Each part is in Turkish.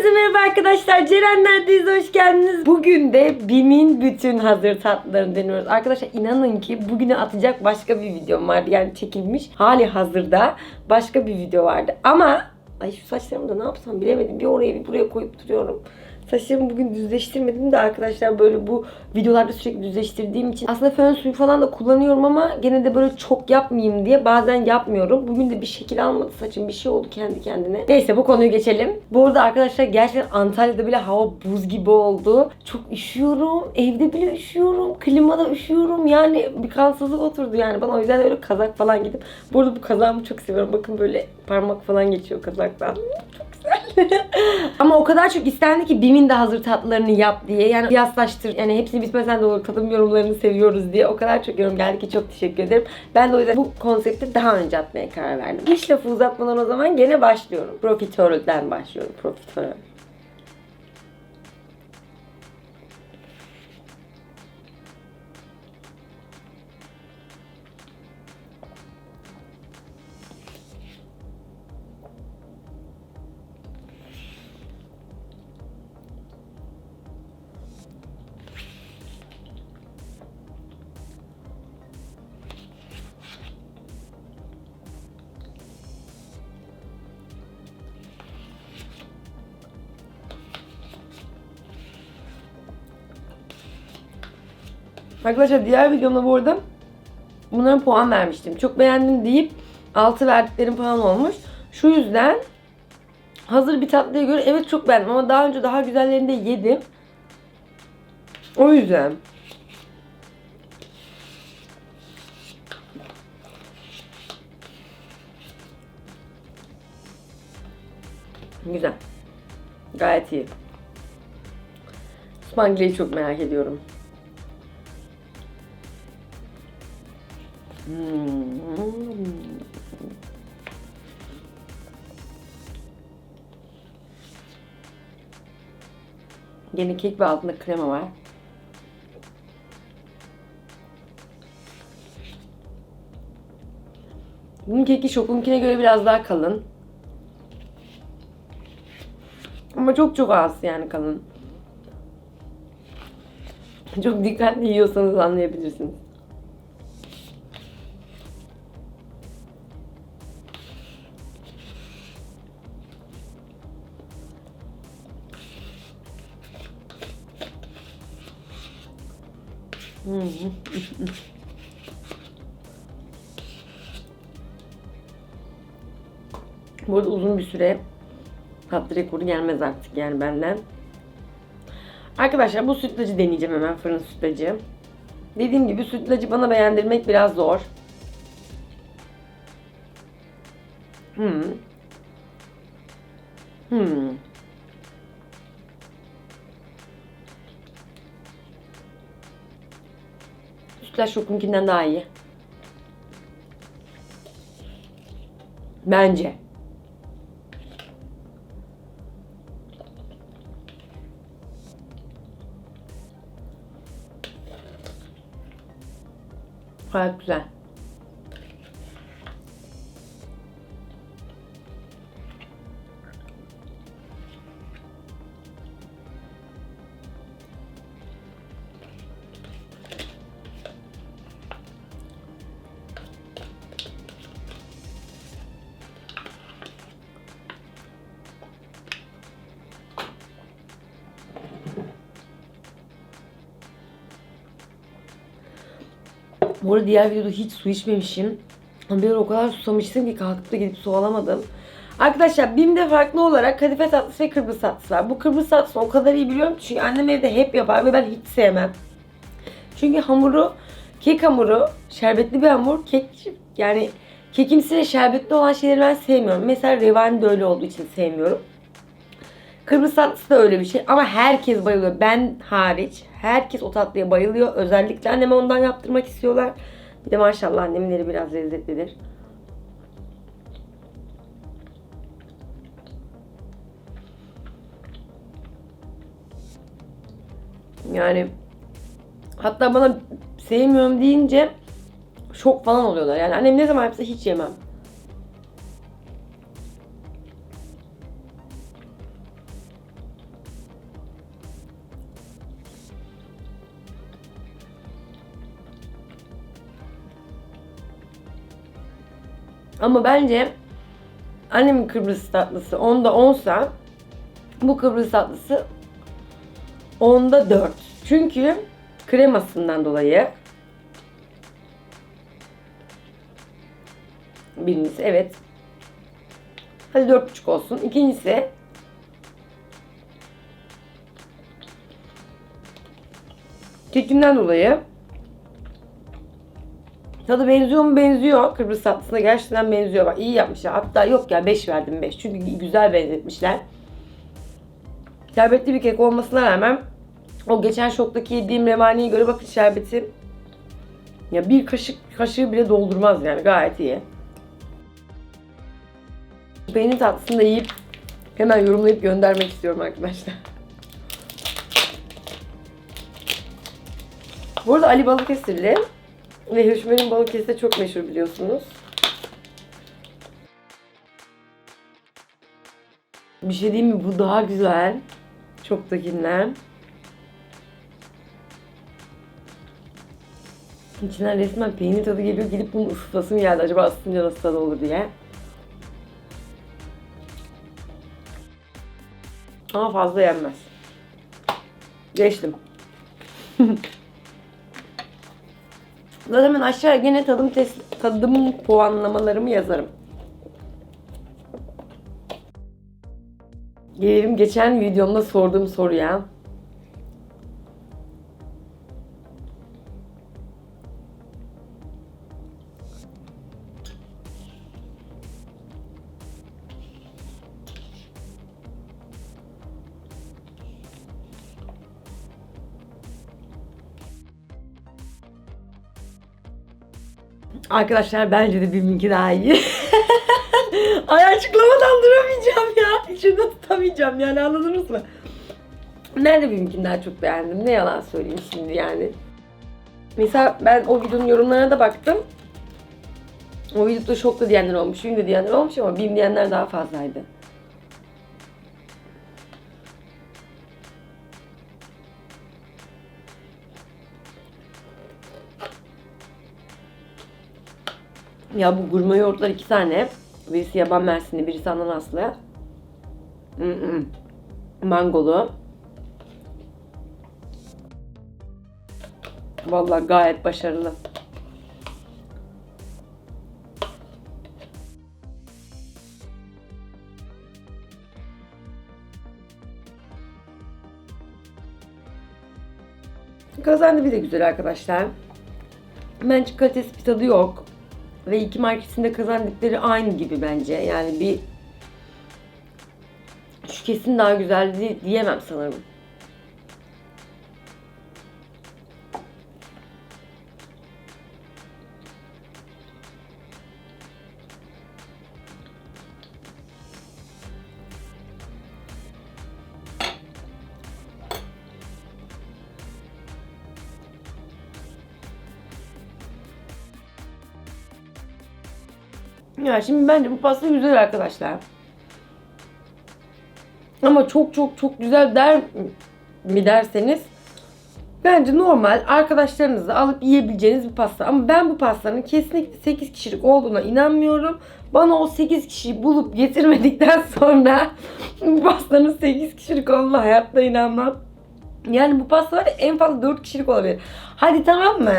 Hepinize merhaba arkadaşlar. Ceren neredeyiz? Hoş geldiniz. Bugün de BİM'in bütün hazır tatlılarını deniyoruz. Arkadaşlar inanın ki bugüne atacak başka bir videom vardı. Yani çekilmiş hali hazırda başka bir video vardı. Ama ay şu saçlarımı da ne yapsam bilemedim. Bir oraya bir buraya koyup duruyorum. Saçlarımı bugün düzleştirmedim de arkadaşlar böyle bu videolarda sürekli düzleştirdiğim için aslında fön suyu falan da kullanıyorum ama gene de böyle çok yapmayayım diye bazen yapmıyorum. Bugün de bir şekil almadı saçım bir şey oldu kendi kendine. Neyse bu konuyu geçelim. Bu arada arkadaşlar gerçekten Antalya'da bile hava buz gibi oldu. Çok üşüyorum. Evde bile üşüyorum. Klimada üşüyorum. Yani bir kansızlık oturdu yani bana o yüzden öyle kazak falan gidip. Bu arada bu kazağımı çok seviyorum. Bakın böyle parmak falan geçiyor kazaktan. Çok. Ama o kadar çok istendi ki BİM'in de hazır tatlılarını yap diye. Yani kıyaslaştır. Yani hepsini bitmesen de olur. Tadım yorumlarını seviyoruz diye. O kadar çok yorum geldi ki çok teşekkür ederim. Ben de o yüzden bu konsepti daha önce atmaya karar verdim. Hiç lafı uzatmadan o zaman gene başlıyorum. Profiterolden başlıyorum. Profiterol. Arkadaşlar diğer videomda bu arada bunlara puan vermiştim. Çok beğendim deyip 6 verdiklerim falan olmuş. Şu yüzden hazır bir tatlıya göre evet çok beğendim ama daha önce daha güzellerini de yedim. O yüzden. Güzel. Gayet iyi. Spangli'yi çok merak ediyorum. Yine kek ve altında krema var. Bunun keki şokunkine göre biraz daha kalın. Ama çok çok az yani kalın. Çok dikkatli yiyorsanız anlayabilirsiniz. Bu arada uzun bir süre tatlı rekoru gelmez artık yani benden. Arkadaşlar bu sütlacı deneyeceğim hemen fırın sütlacı. Dediğim gibi sütlacı bana beğendirmek biraz zor. Hmm. Hmm. Sütlaç şokunkinden daha iyi. Bence. Gayet güzel. Bu arada diğer videoda hiç su içmemişim. Bir o kadar susamıştım ki kalkıp da gidip su alamadım. Arkadaşlar BİM'de farklı olarak kadife tatlısı ve kıbrıs tatlısı var. Bu kıbrıs tatlısını o kadar iyi biliyorum çünkü annem evde hep yapar ve ben hiç sevmem. Çünkü hamuru, kek hamuru, şerbetli bir hamur, kek yani kekimsi ve şerbetli olan şeyleri ben sevmiyorum. Mesela revani de öyle olduğu için sevmiyorum. Kıbrıs tatlısı da öyle bir şey ama herkes bayılıyor. Ben hariç herkes o tatlıya bayılıyor. Özellikle anneme ondan yaptırmak istiyorlar. Bir de maşallah annemin eli biraz lezzetlidir. Yani hatta bana sevmiyorum deyince şok falan oluyorlar. Yani annem ne zaman yapsa hiç yemem. Ama bence annemin Kıbrıs tatlısı 10'da 10'sa bu Kıbrıs tatlısı 10'da 4. Çünkü kremasından dolayı birincisi evet. Hadi 4,5 olsun. İkincisi kekinden dolayı Tadı benziyor mu? Benziyor. Kıbrıs tatlısına gerçekten benziyor. Bak iyi yapmışlar. Hatta yok ya 5 verdim 5. Çünkü güzel benzetmişler. Şerbetli bir kek olmasına rağmen o geçen şoktaki yediğim revaniye göre bakın şerbeti ya bir kaşık kaşığı bile doldurmaz yani gayet iyi. Peynir tatlısını da yiyip hemen yorumlayıp göndermek istiyorum arkadaşlar. Bu arada Ali Balıkesirli ve Höşmer'in Balıkesir'de çok meşhur biliyorsunuz. Bir şey diyeyim mi? Bu daha güzel. Çok dakinden. İçinden resmen peynir tadı geliyor. Gidip bunu ısıtasım geldi. Acaba ısıtınca nasıl tadı olur diye. Ama fazla yenmez. Geçtim. Ben aşağıya gene tadım test, tadım puanlamalarımı yazarım. Gelelim geçen videomda sorduğum soruya. Arkadaşlar bence de benimki daha iyi. Ay açıklamadan duramayacağım ya. İçimde tutamayacağım yani anladınız mı? Nerede benimkini daha çok beğendim? Ne yalan söyleyeyim şimdi yani. Mesela ben o videonun yorumlarına da baktım. O videoda şokta diyenler olmuş, film de diyenler olmuş ama BİM diyenler daha fazlaydı. Ya bu gurme yoğurtlar iki tane. Birisi yaban mersinli, birisi ananaslı. Mm-mm. Mangolu. Vallahi gayet başarılı. Kazandı bir de güzel arkadaşlar. Bence kalitesi bir tadı yok. Ve iki marketinde kazandıkları aynı gibi bence. Yani bir şu kesin daha güzeldi diyemem sanırım. Ya şimdi bence bu pasta güzel arkadaşlar. Ama çok çok çok güzel der mi derseniz bence normal arkadaşlarınızla alıp yiyebileceğiniz bir pasta. Ama ben bu pastanın kesinlikle 8 kişilik olduğuna inanmıyorum. Bana o 8 kişiyi bulup getirmedikten sonra bu pastanın 8 kişilik olduğuna hayatta inanmam. Yani bu pasta var ya, en fazla 4 kişilik olabilir. Hadi tamam mı?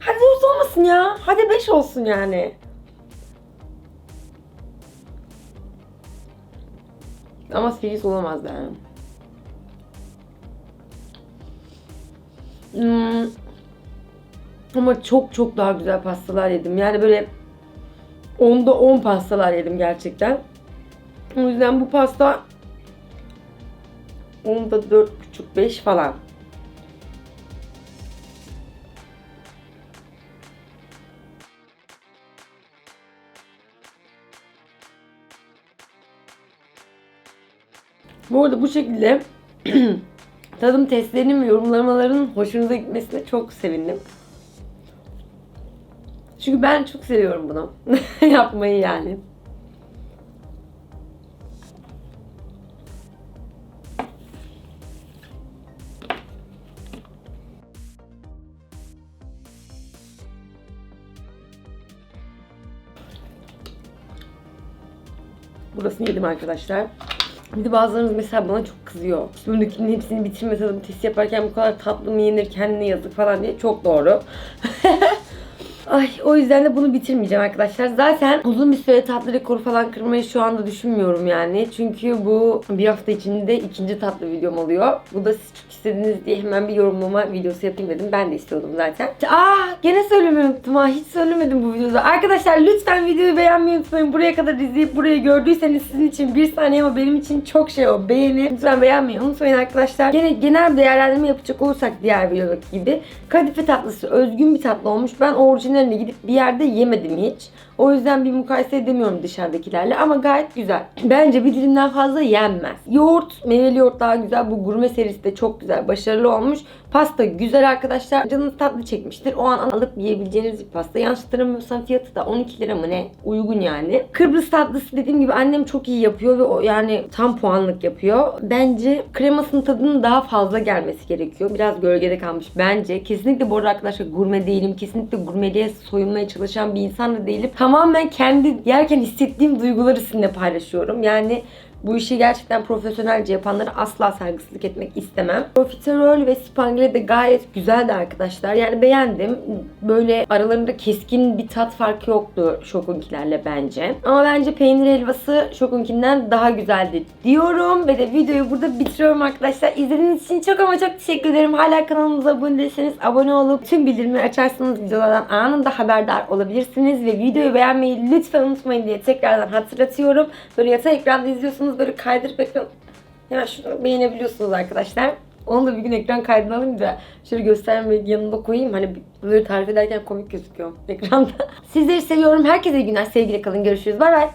Hadi 4 olmasın ya. Hadi 5 olsun yani. Ama 8 olamaz yani. Hmm. Ama çok çok daha güzel pastalar yedim. Yani böyle 10'da 10 pastalar yedim gerçekten. O yüzden bu pasta 10'da 4,5-5 falan. Bu arada bu şekilde tadım testlerinin ve yorumlamaların hoşunuza gitmesine çok sevindim. Çünkü ben çok seviyorum bunu. Yapmayı yani. Burasını yedim arkadaşlar. Bir de bazılarınız mesela bana çok kızıyor. Üstümdekinin hepsini bitirme tadım testi yaparken bu kadar tatlı mı yenir kendine yazık falan diye. Çok doğru. Ay o yüzden de bunu bitirmeyeceğim arkadaşlar. Zaten uzun bir süre tatlı rekoru falan kırmayı şu anda düşünmüyorum yani. Çünkü bu bir hafta içinde ikinci tatlı videom oluyor. Bu da siz çok istediniz diye hemen bir yorumlama videosu yapayım dedim. Ben de istiyordum zaten. Aa gene söylemeyi unuttum ha. Hiç söylemedim bu videoda. Arkadaşlar lütfen videoyu beğenmeyi unutmayın. Buraya kadar izleyip burayı gördüyseniz sizin için bir saniye ama benim için çok şey o. Beğeni. Lütfen beğenmeyi unutmayın arkadaşlar. Gene genel değerlendirme yapacak olursak diğer videodaki gibi. Kadife tatlısı özgün bir tatlı olmuş. Ben orijinaline gidip bir yerde yemedim hiç. O yüzden bir mukayese edemiyorum dışarıdakilerle ama gayet güzel. Bence bir dilimden fazla yenmez. Yoğurt, meyveli yoğurt daha güzel. Bu gurme serisi de çok güzel, başarılı olmuş. Pasta güzel arkadaşlar. Canınız tatlı çekmiştir. O an alıp yiyebileceğiniz bir pasta. Yanlış hatırlamıyorsam fiyatı da 12 lira mı ne? Uygun yani. Kıbrıs tatlısı dediğim gibi annem çok iyi yapıyor ve o yani tam puanlık yapıyor. Bence kremasının tadının daha fazla gelmesi gerekiyor. Biraz gölgede kalmış bence. Kesinlikle bu arada arkadaşlar gurme değilim. Kesinlikle gurmeliğe soyunmaya çalışan bir insan da değilim. Tamamen kendi yerken hissettiğim duyguları sizinle paylaşıyorum. Yani bu işi gerçekten profesyonelce yapanlara asla saygısızlık etmek istemem. Profiterol ve spangle de gayet güzeldi arkadaşlar. Yani beğendim. Böyle aralarında keskin bir tat farkı yoktu Şokunkilerle bence. Ama bence peynir helvası Şokunkinden daha güzeldi diyorum. Ve de videoyu burada bitiriyorum arkadaşlar. İzlediğiniz için çok ama çok teşekkür ederim. Hala kanalımıza abone değilseniz abone olup tüm bildirimleri açarsanız videolardan anında haberdar olabilirsiniz. Ve videoyu beğenmeyi lütfen unutmayın diye tekrardan hatırlatıyorum. Böyle yatay ekranda izliyorsunuz böyle kaydırıp ekran hemen şunu beğenebiliyorsunuz arkadaşlar. Onu da bir gün ekran kaydını alayım da şöyle göstermeyi yanında koyayım. Hani böyle tarif ederken komik gözüküyor ekranda. Sizleri seviyorum. Herkese iyi günler. Sevgiyle kalın. Görüşürüz. Bay bay.